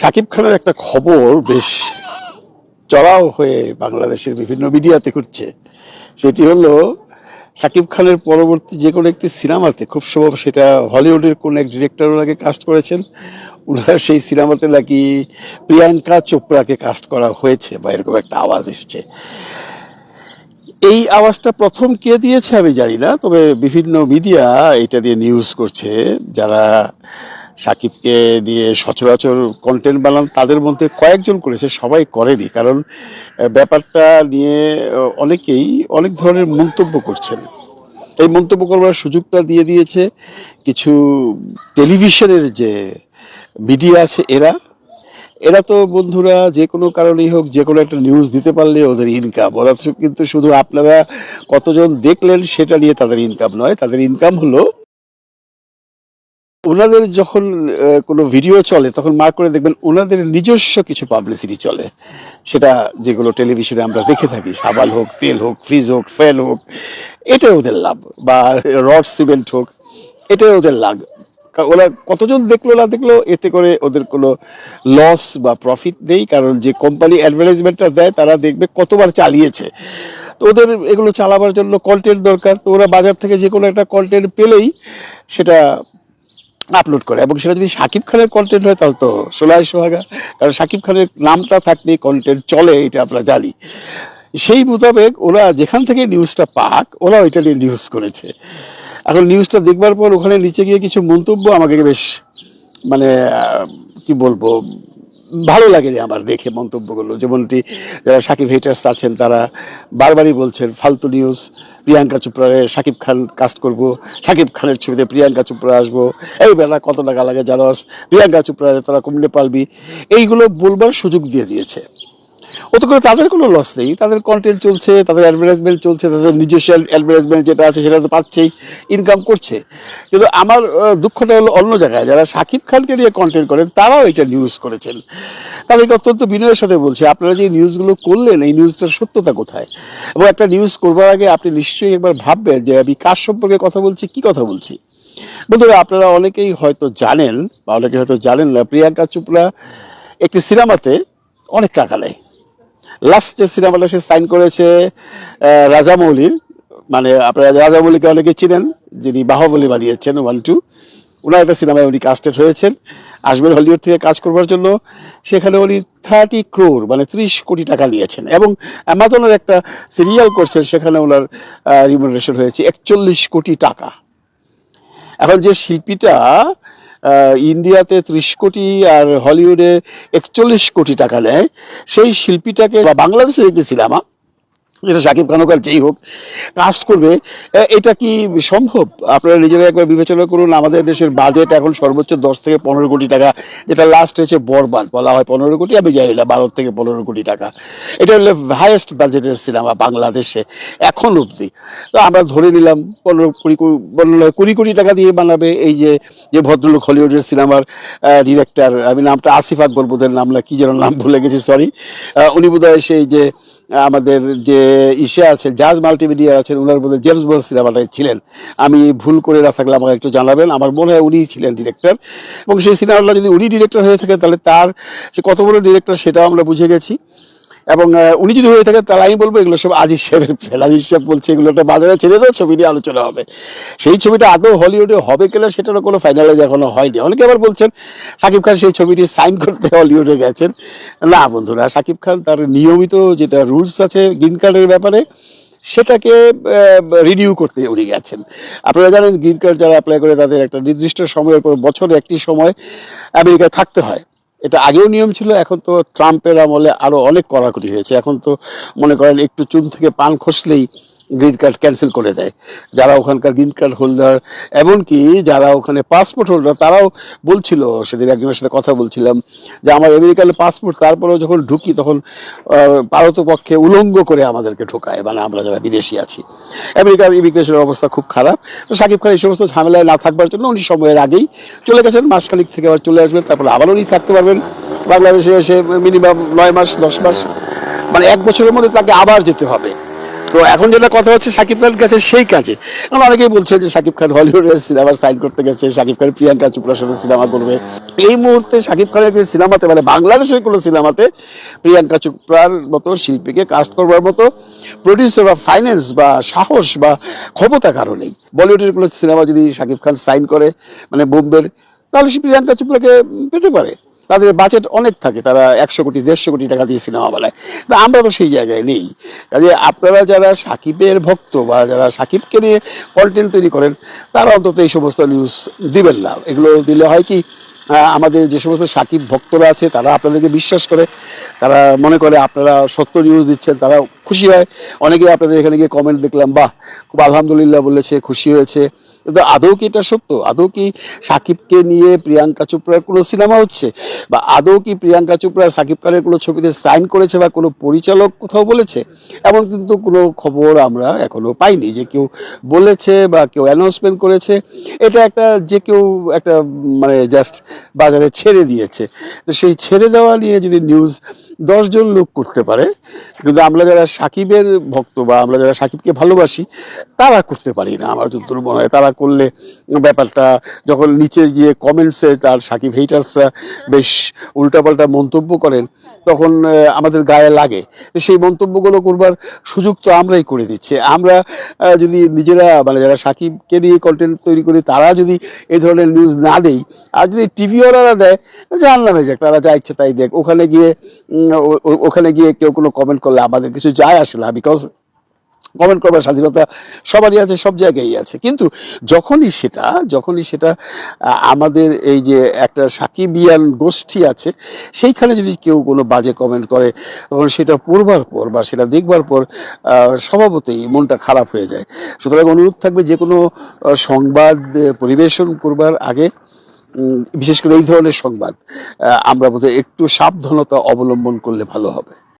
সাকিব খানের একটা খবর বেশ চড়াও হয়ে বাংলাদেশের বিভিন্ন মিডিয়াতে ঘুরছে। সেটি হলো, সাকিব খানের পরবর্তী যে কোনো একটি সিনেমাতে, খুব সম্ভব সেটা হলিউডের কোন এক ডিরেক্টর আগে কাস্ট করেছেন ওনারা সেই সিনেমাতে নাকি প্রিয়াঙ্কা চোপড়াকে কাস্ট করা হয়েছে বা এরকম একটা আওয়াজ এসছে। এই আওয়াজটা প্রথম কে দিয়েছে আমি জানি না, তবে বিভিন্ন মিডিয়া এটা নিয়ে নিউজ করছে, যারা সাকিবকে দিয়ে সচরাচর কন্টেন্ট বানান তাদের মধ্যে কয়েকজন করেছে, সবাই করেনি। কারণ ব্যাপারটা নিয়ে অনেকেই অনেক ধরনের মন্তব্য করছেন। এই মন্তব্য করবার সুযোগটা দিয়ে দিয়েছে কিছু টেলিভিশনের যে মিডিয়া আছে এরা। এরা তো বন্ধুরা, যে কোনো কারণেই হোক, যে কোনো একটা নিউজ দিতে পারলে ওদের ইনকাম ওরা কিন্তু শুধু আপনারা কতজন দেখলেন সেটা নিয়ে তাদের ইনকাম নয়। তাদের ইনকাম হলো ওনাদের যখন কোনো ভিডিও চলে, তখন মার্ক করে দেখবেন ওনাদের নিজস্ব কিছু পাবলিসিটি চলে। সেটা যেগুলো টেলিভিশনে আমরা দেখে থাকি সাবাল হোক, তেল হোক ফ্রিজ হোক ফ্যান হোক, এটা ওদের লাভ। বা রড সিমেন্ট হোক এটাই ওদের লাভ ওরা কতজন দেখল না দেখল, এতে করে ওদের কোনো লস বা প্রফিট নেই, কারণ যে কোম্পানি অ্যাডভার্টাইজমেন্টটা দেয়, তারা দেখবে কতবার চালিয়েছে। তো ওদের এগুলো চালাবার জন্য কন্টেন্ট দরকার। তো ওরা বাজার থেকে যে কোনো একটা কন্টেন্ট পেলেই সেটা আপলোড করে। এবং সেটা যদি সাকিব খানের কন্টেন্ট হয়, তাহলে তো সোলায় সোহাগা। কারণ সাকিব খানের নামটা থাকলে কন্টেন্ট চলে, এটা আমরা জানি। সেই মোতাবেক ওরা যেখান থেকে নিউজটা পাক ওরা ওইটা নিয়ে নিউজ করেছে। এখন নিউজটা দেখবার পর ওখানে নিচে গিয়ে কিছু মন্তব্য আমাকে বেশ মানে কি বলব ভালো লাগেনি আমার দেখে মন্তব্য করল। যেমনটি যারা সাকিব হেটার্স আছেন তারা বারবারই বলছেন, ফালতু নিউজ প্রিয়াঙ্কা চোপড়ারে সাকিব খান কাস্ট করব, সাকিব খানের ছবিতে প্রিয়াঙ্কা চোপড়া আসব। এই বেলা কত টাকা লাগে জানোস? প্রিয়াঙ্কা চোপড়ারে তারা কমলে পালবি এইগুলো বলবার সুযোগ দিয়ে দিয়েছে। ওতে করে তাদের কোনো লস নেই। তাদের কন্টেন্ট চলছে, তাদের অ্যাডভার্টাইজমেন্ট চলছে, তাদের নিজস্ব অ্যাডভার্টাইজমেন্ট যেটা আছে সেটা তো পাচ্ছেই ইনকাম করছে। কিন্তু আমার দুঃখটা হলো অন্য জায়গায়, যারা সাকিব খানকে নিয়ে কন্টেন্ট করেন, তারাও এটা নিউজ করেছেন। তাদেরকে অত্যন্ত বিনয়ের সাথে বলছি, আপনারা যে নিউজগুলো করলেন, এই নিউজটার সত্যতা কোথায়? এবং একটা নিউজ করবার আগে আপনি নিশ্চয়ই একবার ভাববেন যে আমি কার সম্পর্কে কথা বলছি, কি কথা বলছি? বন্ধুরা, আপনারা অনেকেই হয়তো জানেন, বা অনেকে হয়তো জানেন না, প্রিয়াঙ্কা চোপড়া একটি সিনেমাতে অনেক টাকা নেয়। লাস্ট যে সিনেমাটা সে সাইন করেছে রাজামৌলির মানে আপনারা রাজামৌলিকে অনেকে চিনেন, যিনি বাহুবলী বানিয়েছেন ওয়ান টু ওনার একটা সিনেমায় উনি কাস্টেড হয়েছেন। আসবেন হলিউড থেকে কাজ করবার জন্য। সেখানে উনি থার্টি ক্রোর মানে ত্রিশ কোটি টাকা নিয়েছেন। এবং অ্যামাজনের একটা সিরিয়াল করছেন, সেখানে ওনার রিমুনারেশন হয়েছে একচল্লিশ কোটি টাকা। এখন যে শিল্পীটা ইন্ডিয়াতে ত্রিশ কোটি আর হলিউডে একচল্লিশ কোটি টাকা নেয়। সেই শিল্পীটাকে বাংলাদেশে বাংলাদেশের যেটা সাকিব খানকার যেই হোক কাস্ট করবে। এটা কি সম্ভব? আপনারা নিজেরা একবার বিবেচনা করুন, আমাদের দেশের বাজেট এখন সর্বোচ্চ দশ থেকে পনেরো কোটি টাকা, যেটা লাস্ট হয়েছে বরবাদ, বলা হয় পনেরো কোটি, আমি জানি না, বারো থেকে পনেরো কোটি টাকা। এটা হলো হাইয়েস্ট বাজেটের সিনেমা বাংলাদেশে এখন অবধি। তো আমরা ধরে নিলাম, পনেরো কুড়ি বলল কুড়ি কোটি টাকা দিয়ে বানাবে এই যে যে ভদ্রলোক হলিউডের সিনেমার ডিরেক্টর আমি নামটা আসিফ আকবর বোধের নাম না কি যেন নাম ভুলে গেছি সরি উনি বোধহয় সেই যে, আমাদের যে ইসে আছেন, জাজ মাল্টিমিডিয়া আছেন ওনার মধ্যে জেমস বন্ড সিনেমাটায় ছিলেন। আমি ভুল করে না থাকলে আমাকে একটু জানাবেন, আমার মনে হয় উনিই ছিলেন ডিরেক্টর এবং সেই সিনেমাটা যদি উনি ডিরেক্টর হয়ে থাকে তাহলে তার সে কত বড় ডিরেক্টর সেটাও আমরা বুঝে গেছি। এবং উনি যদি হয়ে থাকেন তাহলে আমি বলব এগুলো সব আজিজ সাহেবের প্ল্যান আজিজ সাহেব বলছে এগুলো একটা বাজারে ছেড়ে দাও, ছবি নিয়ে আলোচনা হবে। সেই ছবিটা আদৌ হলিউডে হবে কিনা সেটারও কোনো ফাইনালাইজ এখনও হয়নি। অনেকে আবার বলছেন শাকিব খান সেই ছবিটি সাইন করতে হলিউডে গেছেন। না বন্ধুরা শাকিব খান তার নিয়মিত যেটা রুলস আছে গ্রিন কার্ডের ব্যাপারে, সেটাকে রিনিউ করতে উনি গেছেন। আপনারা জানেন গ্রিন কার্ড যারা অ্যাপ্লাই করে তাদের একটা নির্দিষ্ট সময়ের পর বছরে একটি সময় আমেরিকায় থাকতে হয়। এটা আগেও নিয়ম ছিল, এখন তো ট্রাম্পের আমলে আরও অনেক কড়াকড়ি হয়েছে। এখন তো মনে করেন একটু চুন থেকে পান খসলেই গ্রিন কার্ড ক্যান্সেল করে দেয়। যারা ওখানকার গ্রিন কার্ড হোল্ডার এমনকি যারা ওখানে পাসপোর্ট হোল্ডার তারাও বলছিল, সেদিন একজনের সাথে কথা বলছিলাম, যে আমার আমেরিকার পাসপোর্ট তারপরেও যখন ঢুকি তখন পারতপক্ষে উলঙ্গ করে আমাদেরকে ঢোকায় মানে আমরা যারা বিদেশি আছি। আমেরিকার ইমিগ্রেশনের অবস্থা খুব খারাপ। তো সাকিব খান এই সমস্ত ঝামেলায় না থাকবার জন্য উনি সময়ের আগেই চলে গেছেন, মাসখানিক থেকে আবার চলে আসবেন, তারপর আবার উনি থাকতে পারবেন। বাংলাদেশে এসে মিনিমাম নয় মাস, দশ মাস মানে এক বছরের মধ্যে তাকে আবার যেতে হবে। তো এখন যেটা কথা হচ্ছে শাকিব খান গেছে সেই কাজে। আমরা অনেকেই বলছে যে শাকিব খান হলিউডের সিনেমার সাইন করতে গেছে শাকিব খান প্রিয়াঙ্কা চোপড়ার সাথে সিনেমা করবে। এই মুহূর্তে শাকিব খানের সিনেমাতে মানে বাংলাদেশের কোনো সিনেমাতে প্রিয়াঙ্কা চোপড়ার মতো শিল্পীকে কাস্ট করবার মতো প্রডিউসার বা ফাইন্যান্স বা সাহস বা ক্ষমতা কারও নেই। বলিউডের কোনো সিনেমা যদি শাকিব খান সাইন করে মানে বোম্বের, তাহলে সে প্রিয়াঙ্কা চোপড়াকে পেতে পারে। তাদের বাজেট অনেক থাকে, তারা একশো কোটি, দেড়শো কোটি টাকা দিয়ে সিনেমা বানায়। তা আমরা তো সেই জায়গায় নেই। কাজে আপনারা যারা সাকিবের ভক্ত বা যারা সাকিবকে নিয়ে কন্টেন্ট তৈরি করেন, তারা অন্তত এই সমস্ত নিউজ দিবেন না। এগুলো দিলে হয় কি আমাদের যে সমস্ত সাকিব ভক্তরা আছে, তারা আপনাদেরকে বিশ্বাস করে, তারা মনে করে আপনারা সত্য নিউজ দিচ্ছেন তারা খুশি হয়। অনেকে আপনাদের এখানে গিয়ে কমেন্ট দেখলাম, বাহ, খুব আলহামদুলিল্লাহ বলেছে, খুশি হয়েছে। কিন্তু আদৌ কি এটা সত্য? আদৌ কি সাকিবকে নিয়ে প্রিয়াঙ্কা চোপড়ার কোনো সিনেমা হচ্ছে? বা আদৌ কি প্রিয়াঙ্কা চোপড়া সাকিব খানের কোনো ছবিতে সাইন করেছে বা কোনো পরিচালক কোথাও বলেছে? এমন কিন্তু কোনো খবর আমরা এখনও পাইনি যে কেউ বলেছে বা কেউ অ্যানাউন্সমেন্ট করেছে। এটা একটা যে কেউ একটা মানে জাস্ট বাজারে ছেড়ে দিয়েছে। তো সেই ছেড়ে দেওয়া নিয়ে যদি নিউজ দশজন লোক করতে পারে, কিন্তু আমরা যারা সাকিবের ভক্ত বা আমরা যারা সাকিবকে ভালোবাসি, তারা করতে পারি না আমার যতদূর মনে হয়। তারা করলে ব্যাপারটা যখন নিচে গিয়ে কমেন্টসে তার সাকিব হেটার্সরা বেশ উল্টাপাল্টা মন্তব্য করেন, তখন আমাদের গায়ে লাগে। সেই মন্তব্যগুলো করবার সুযোগ তো আমরাই করে দিচ্ছি। আমরা যদি নিজেরা মানে যারা সাকিবকে নিয়ে কন্টেন্ট তৈরি করি, তারা যদি এই ধরনের নিউজ না দেই, আর যদি টিভিওয়ালারা দেয়, জানলামে যাক তারা যা ইচ্ছে তাই দেখ। ওখানে গিয়ে ওখানে গিয়ে কেউ কোনো কমেন্ট করলে আমাদের কিছু যায় আসে না বিকজ কমেন্ট করবার স্বাধীনতা সবারই আছে, সব জায়গায় আছে। কিন্তু যখনই সেটা যখনই সেটা আমাদের এই যে একটা সাকিবিয়ান গোষ্ঠী আছে, সেইখানে যদি কেউ কোনো বাজে কমেন্ট করে, তখন সেটা পড়বার পর বা সেটা দেখবার পর স্বভাবতেই মনটা খারাপ হয়ে যায়। সুতরাং অনুরোধ থাকবে যে কোনো সংবাদ পরিবেশন করবার আগে বিশেষ করে এই ধরনের সংবাদ আমরা বোধহয় একটু সাবধানতা অবলম্বন করলে ভালো হবে।